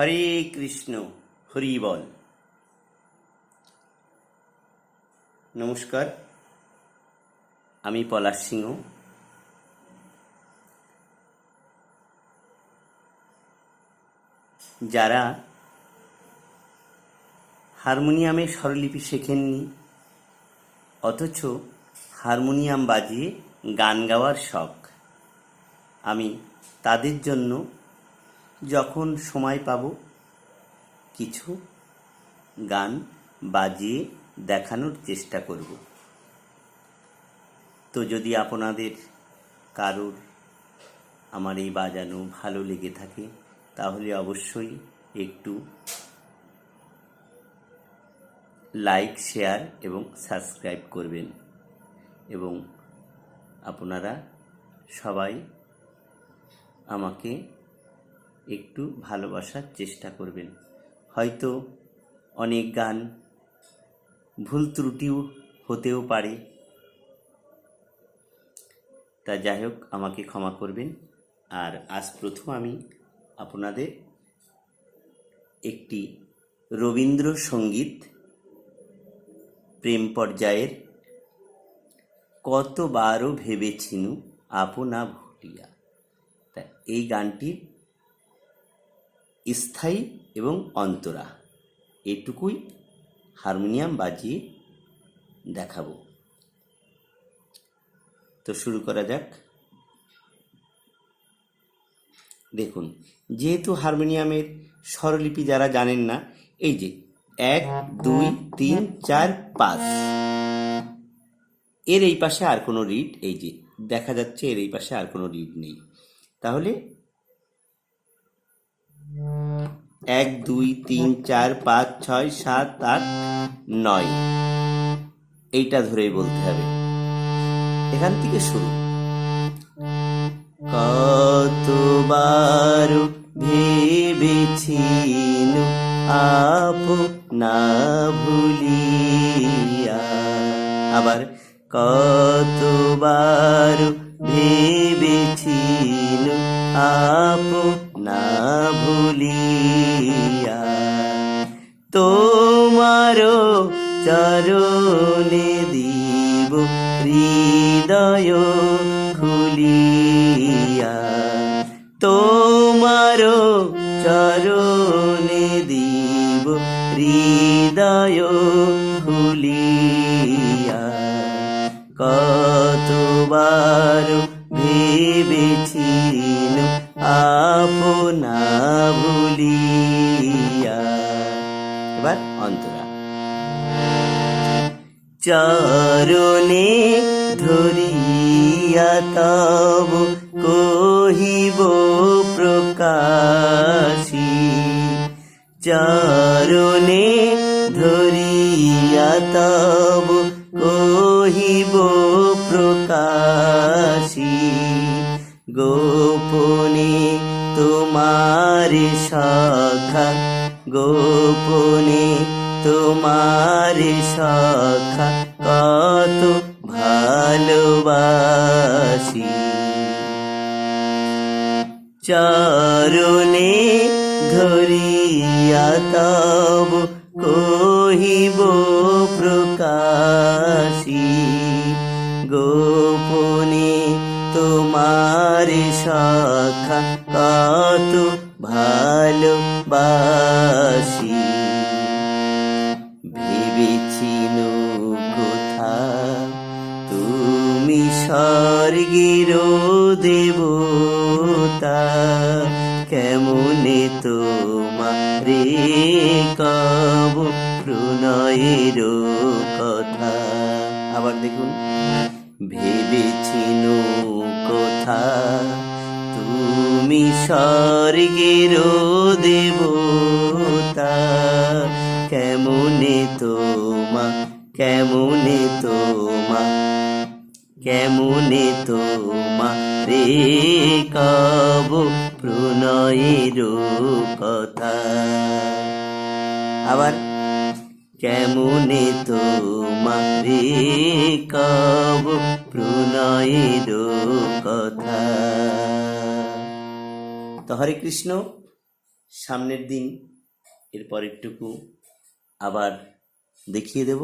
হরে কৃষ্ণ, হরি বল। নমস্কার, আমি পলাশ সিংহ। যারা হারমোনিয়ামে স্বরলিপি শেখেননি, অথচ হারমোনিয়াম বাজিয়ে গান গাওয়ার শখ, আমি তাদের জন্য যখন সময় পাব, কিছু গান বাজিয়ে দেখানোর চেষ্টা করব। তো যদি আপনাদের কারোর আমার এই বাজানো ভালো লেগে থাকে, তাহলে অবশ্যই একটু লাইক, শেয়ার এবং সাবস্ক্রাইব করবেন এবং আপনারা সবাই আমাকে একটু ভালোবাসার চেষ্টা করবেন। হয়তো অনেক গান ভুল ত্রুটিও হতেও পারে। তা যাই হোক, আমাকে ক্ষমা করবেন। আর আজ প্রথম আমি আপনাদের একটি রবীন্দ্রসঙ্গীত প্রেম পর্যায়ের কতবারও ভেবেছিনু আপনা ভুলিয়া। তা এই গানটির স্থায়ী এবং অন্তরা। এটুকুই হারমোনিয়াম বাজিয়ে দেখাবো। তো শুরু করা যাক। দেখুন, যেহেতু হারমোনিয়ামের স্বরলিপি যারা জানেন না, এই যে এক, দুই, তিন, চার, পাঁচ। এর এই পাশে আর কোনো রিড এই যে দেখা যাচ্ছে এর এই পাশে আর কোনো রিড নেই। তাহলে এক, দুই, তিন, চার, পাঁচ, ছয়, সাত, আট, নয়। এইটা ধরেই বলতে হবে। এখান থেকে শুরু। কতবার ভেবেছিল আপ না ভুলিয়া। আবার কতবার ভেবেছিল আপ চরণে দিব হৃদয় খুলিয়া। তোমারও চরণে দিব হৃদয় খুলিয়া। কতবার ভেবেছিল আপনা ভুলিয়া। এবার অন্তরা। চরণে ধরিয়া তব কহিব প্রকাশী। চরণে ধরিয়া তব কহিব প্রকাশী। গোপনে তোমার সখা গোপনে তোমার সখা কত ভালোবাসি। চরণে ধরিয়া তব কহিব প্রকাশী গোপনে তোমার সখা কত স্বর্গের দেবতা কেমনে তোমারে কব প্রণয়ের কথা? আবার দেখুন। ভেবেছিল কথা তুমি স্বর্গের দেবতা। কব প্রণয়ের কথা আবার, কেমনে তোমারে কব প্রণয়ের কথা তো হরে কৃষ্ণ, সামনের দিন এরপর একটুকু আবার দেখিয়ে দেব।